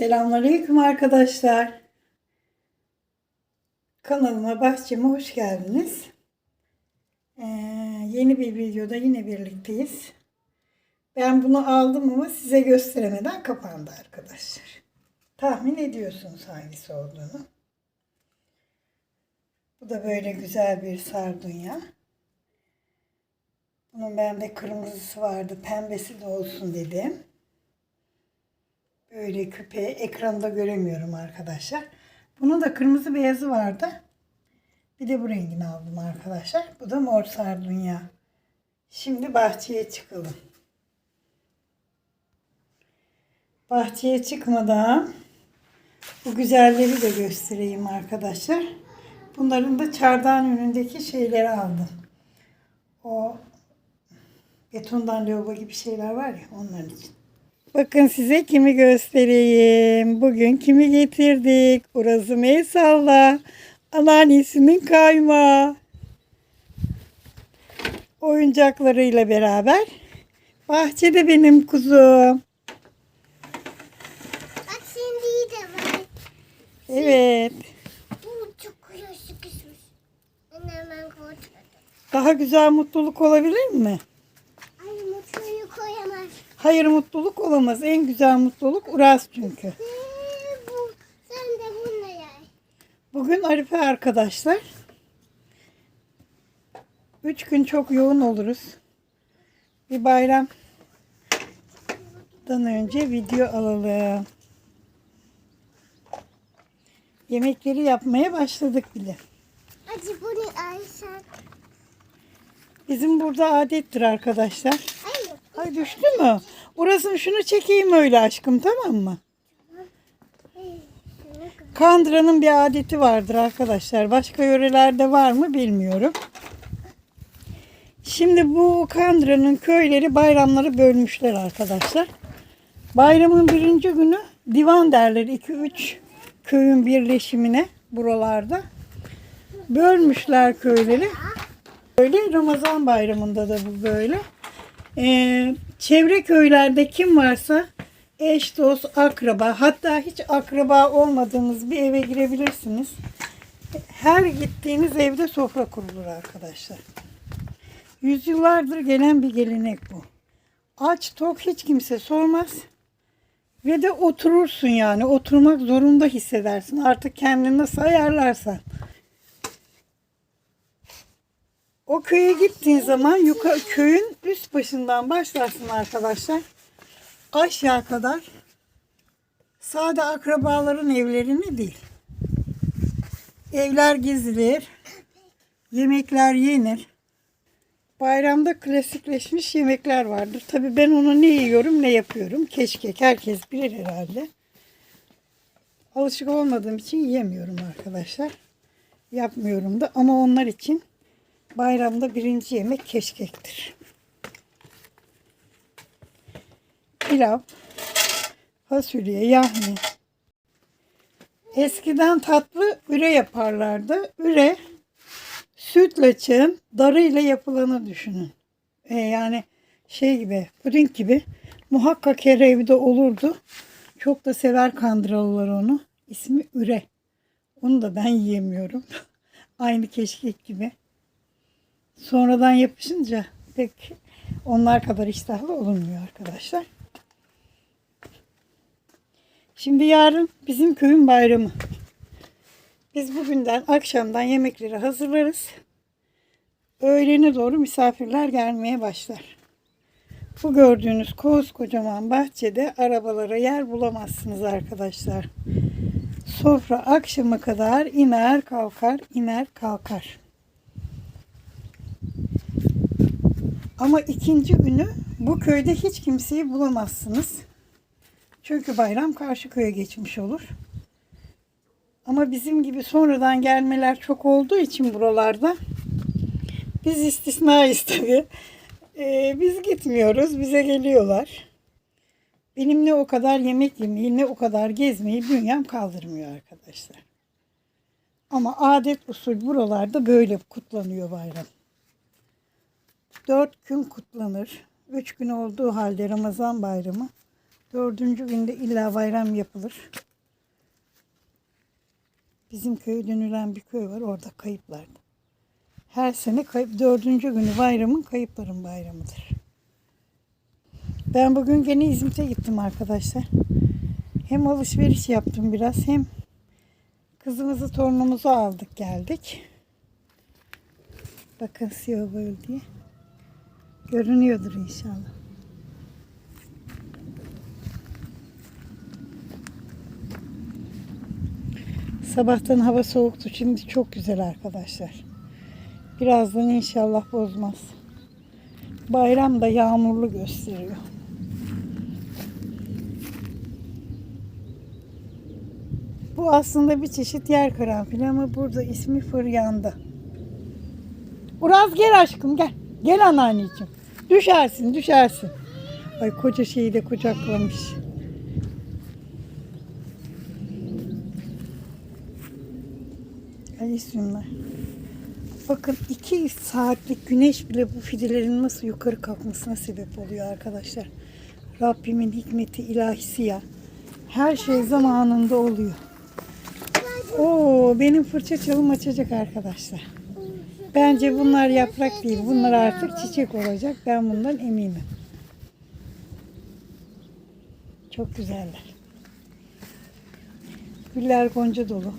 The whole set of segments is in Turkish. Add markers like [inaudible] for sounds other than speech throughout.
Selamünaleyküm arkadaşlar. Kanalıma, bahçeme hoş geldiniz. Ee, yeni bir videoda yine birlikteyiz. Ben bunu aldım ama size gösteremeden kapandı arkadaşlar. Tahmin ediyorsunuz hangisi olduğunu. Bu da böyle güzel bir sardunya. Bunun bende kırmızısı vardı, pembesi de olsun dedim. Böyle küpe ekranda göremiyorum arkadaşlar. Bunun da kırmızı beyazı vardı. Bir de bu rengini aldım arkadaşlar. Bu da mor sardunya. Şimdi bahçeye çıkalım. Bahçeye çıkmadan bu güzelleri de göstereyim arkadaşlar. Bunların da çardağın önündeki şeyleri aldım. O betondan lavabo gibi şeyler var ya onların için. Bakın size kimi göstereyim. Bugün kimi getirdik? Urazı Meysal'la anneannesinin kayma. Oyuncaklarıyla beraber. Bahçede benim kuzum. Bak şimdi de var. Evet. Bu çok kuyruğu sıkışmış. Anne hemen korktum. Daha güzel mutluluk olabilir mi? Hayır mutluluk olamaz. En güzel mutluluk Uraz çünkü. Bu, sen de yay. Bugün Arife arkadaşlar. Üç gün çok yoğun oluruz. Bir bayramdan önce video alalım. Yemekleri yapmaya başladık bile. Acı bunu Ayşen. Bizim burada adettir arkadaşlar. Ay düştü mü? Orasını şunu çekeyim öyle aşkım tamam mı? Kandıra'nın bir adeti vardır arkadaşlar. Başka yörelerde var mı bilmiyorum. Şimdi bu Kandıra'nın köyleri bayramları bölmüşler arkadaşlar. Bayramın birinci günü divan derler 2-3 köyün birleşimine buralarda. Bölmüşler köyleri. Böyle Ramazan bayramında da bu böyle. Ee, çevre köylerde kim varsa eş, dost, akraba hatta hiç akraba olmadığınız bir eve girebilirsiniz. Her gittiğiniz evde sofra kurulur arkadaşlar. Yüzyıllardır gelen bir gelenek bu. Aç tok hiç kimse sormaz. Ve de oturursun yani. Oturmak zorunda hissedersin. Artık kendini nasıl ayarlarsan. O köye gittiğin zaman yukarı köyün üst başından başlarsın arkadaşlar. Aşağı kadar sade akrabaların evlerini değil. Evler gezilir. Yemekler yenir. Bayramda klasikleşmiş yemekler vardır. Tabii ben onu ne yiyorum ne yapıyorum. Keşkek herkes bilir herhalde. Alışık olmadığım için yiyemiyorum arkadaşlar. Yapmıyorum da ama onlar için bayramda birinci yemek keşkektir. Pilav, fasulye, yahni. Eskiden tatlı üre yaparlardı. Üre sütlaçın darıyla yapılanı düşünün. E, yani şey gibi, puding gibi muhakkak her evde olurdu. Çok da sever kandıralılar onu. İsmi üre. Onu da ben yiyemiyorum. [laughs] Aynı keşkek gibi. Sonradan yapışınca pek onlar kadar iştahlı olunmuyor arkadaşlar. Şimdi yarın bizim köyün bayramı. Biz bugünden akşamdan yemekleri hazırlarız. Öğlene doğru misafirler gelmeye başlar. Bu gördüğünüz koskocaman bahçede arabalara yer bulamazsınız arkadaşlar. Sofra akşama kadar iner kalkar, iner kalkar. Ama ikinci günü bu köyde hiç kimseyi bulamazsınız. Çünkü bayram karşı köye geçmiş olur. Ama bizim gibi sonradan gelmeler çok olduğu için buralarda biz istisnayız tabii. Ee, biz gitmiyoruz, bize geliyorlar. Benim ne o kadar yemek yemeyi ne o kadar gezmeyi bünyem kaldırmıyor arkadaşlar. Ama adet usul buralarda böyle kutlanıyor bayram. Dört gün kutlanır. Üç gün olduğu halde Ramazan bayramı Dördüncü günde illa bayram yapılır. Bizim köye dönülen bir köy var orada kayıplarda. Her sene kayıp dördüncü günü bayramın kayıpların bayramıdır. Ben bugün gene İzmit'e gittim arkadaşlar. Hem alışveriş yaptım biraz hem kızımızı torunumuzu aldık geldik. Bakın siyah böyle diye. Görünüyordur inşallah. Sabahtan hava soğuktu. Şimdi çok güzel arkadaşlar. Birazdan inşallah bozmaz. Bayram da yağmurlu gösteriyor. Bu aslında bir çeşit yer karanfili ama burada ismi fıryanda. Uraz gel aşkım gel. Gel anneanneciğim. Düşersin düşersin. Ay koca şeyi de kucaklamış. Ay şunlar. Bakın iki saatlik güneş bile bu fidelerin nasıl yukarı kalkmasına sebep oluyor arkadaşlar. Rabbimin hikmeti ilahisi ya. Her şey zamanında oluyor. Oo, benim fırça çalım açacak arkadaşlar. Bence bunlar yaprak değil. Bunlar artık çiçek olacak. Ben bundan eminim. Çok güzeller. Güller gonca dolu.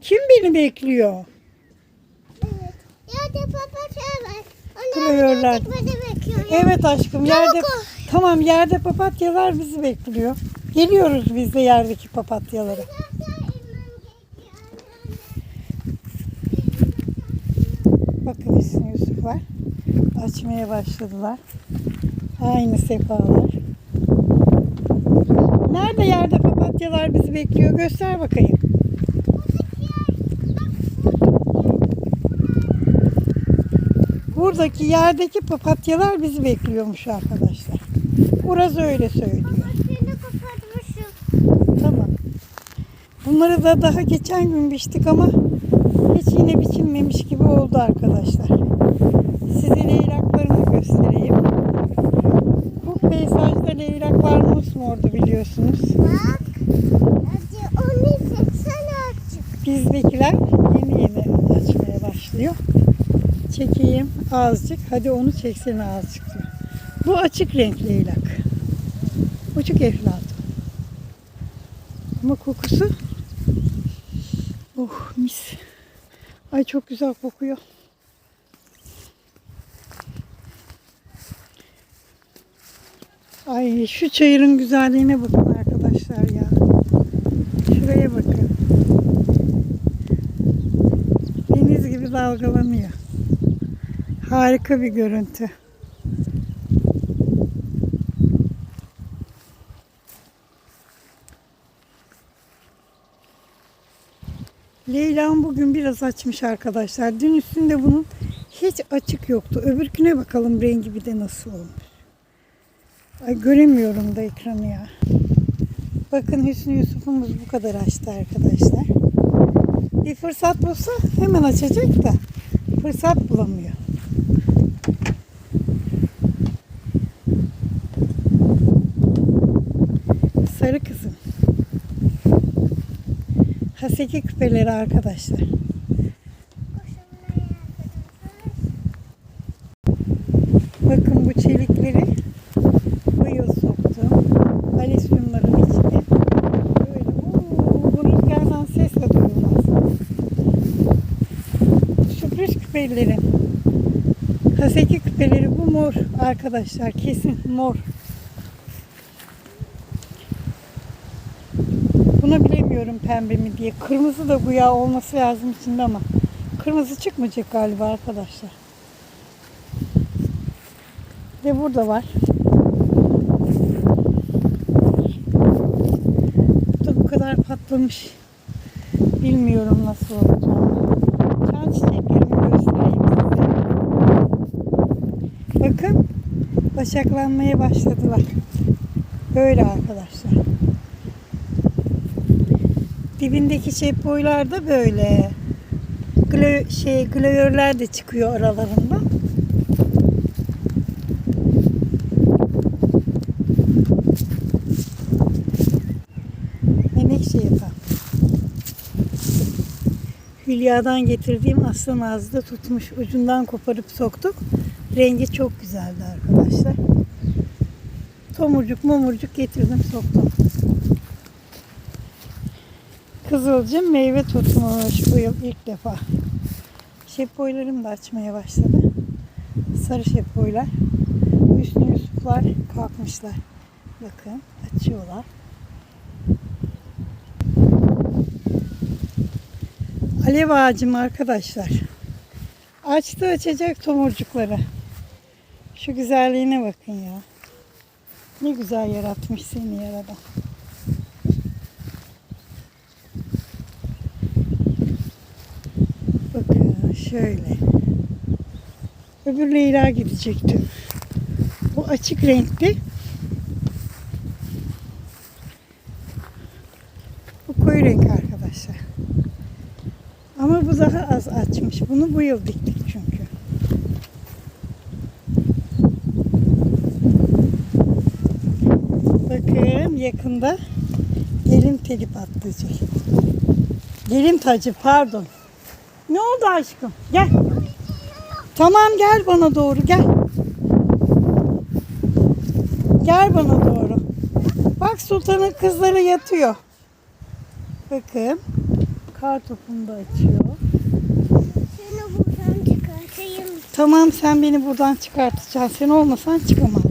Kim beni bekliyor? Evet. Yerde papatya var. Bekliyor. Evet aşkım yerde tamam yerde papatyalar bizi bekliyor. Geliyoruz biz de yerdeki papatyalara. Bakın Hüsnü Yusuf var. Açmaya başladılar. Aynı sefalar. Nerede yerde papatyalar bizi bekliyor? Göster bakayım. Buradaki yerdeki papatyalar bizi bekliyormuş arkadaşlar. Uraz öyle söylüyor. Seni kapatmışım. Tamam. Bunları da daha geçen gün biçtik ama hiç yine biçilmemiş gibi oldu arkadaşlar. Size leylaklarını göstereyim. Bu peyzajda leylaklar mosmordu biliyorsunuz. Bak. Hadi onu seçsene açık. Bizdekiler yeni yeni açmaya başlıyor. Çekeyim azıcık. Hadi onu çeksene azıcık diyor. Bu açık renk leylak. Uçuk eflatun. Ama kokusu oh mis. Ay çok güzel kokuyor. Ay şu çayırın güzelliğine bakın arkadaşlar ya. Şuraya bakın. Deniz gibi dalgalanıyor. Harika bir görüntü. Leyla'm bugün biraz açmış arkadaşlar. Dün üstünde bunun hiç açık yoktu. Öbürküne bakalım rengi bir de nasıl olmuş. Ay göremiyorum da ekranı ya. Bakın Hüsnü Yusuf'umuz bu kadar açtı arkadaşlar. Bir fırsat bulsa hemen açacak da fırsat bulamıyor. Sarı kızım. Haseki küpeleri arkadaşlar. Bakın bu çelikleri bu yıl soktum. Alisyumların içine. Böyle uuu, bu rüzgardan ses de duyulmaz. Sürpriz küpeleri. Haseki küpeleri bu mor arkadaşlar. Kesin mor. Buna bilemiyorum pembe mi diye. Kırmızı da güya olması lazım içinde ama kırmızı çıkmayacak galiba arkadaşlar. Ve burada var. Bu bu kadar patlamış. Bilmiyorum nasıl olacağını. Çan çiçeklerimi göstereyim size. Bakın başaklanmaya başladılar. Böyle arkadaşlar. Dibindeki çep boylar da böyle. glo şey glayörler de çıkıyor aralarında. Menekşe yatağı. Hülya'dan getirdiğim aslan ağzı tutmuş. Ucundan koparıp soktuk. Rengi çok güzeldi arkadaşlar. Tomurcuk momurcuk getirdim soktum. Kızılcım meyve tutmuş bu yıl ilk defa. Şepoylarım da açmaya başladı. Sarı şepoylar. Hüsnü Yusuflar kalkmışlar. Bakın açıyorlar. Alev ağacım arkadaşlar. Açtı açacak tomurcukları. Şu güzelliğine bakın ya. Ne güzel yaratmış seni yaradan. Bakın şöyle. Öbür Leyla gidecektim. Bu açık renkli. Bu koyu renk arkadaşlar. Ama bu daha az açmış. Bunu bu yıl diktik çünkü. Bakın yakında gelin teli patlayacak. Gelin tacı pardon. Ne oldu aşkım? Gel. Tamam gel bana doğru gel. Gel bana doğru. Bak sultanın kızları yatıyor. Bakın. Kar topunu da açıyor. Seni buradan çıkartayım. Tamam sen beni buradan çıkartacaksın. Sen olmasan çıkamaz.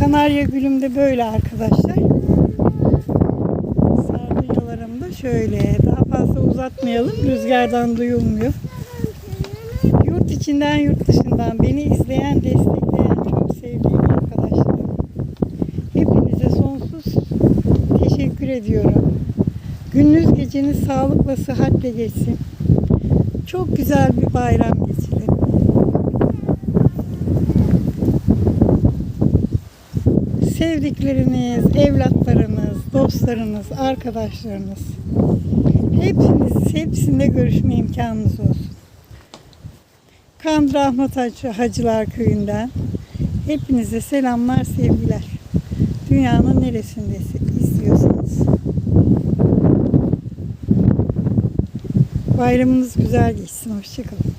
Kanarya gülüm de böyle arkadaşlar. Sardunyalarım da şöyle. Daha fazla uzatmayalım. Rüzgardan duyulmuyor. Yurt içinden yurt dışından beni izleyen, destekleyen çok sevdiğim arkadaşlarım. Hepinize sonsuz teşekkür ediyorum. Gününüz geceniz sağlıkla sıhhatle geçsin. Çok güzel bir bayram geçirin. Sevdikleriniz, evlatlarınız, dostlarınız, arkadaşlarınız hepiniz, hepsinde görüşme imkanınız olsun. Kandıra Ahmet Hacı, Hacılar Köyü'nden hepinize selamlar, sevgiler. Dünyanın neresinde istiyorsanız. Bayramınız güzel geçsin. Hoşçakalın.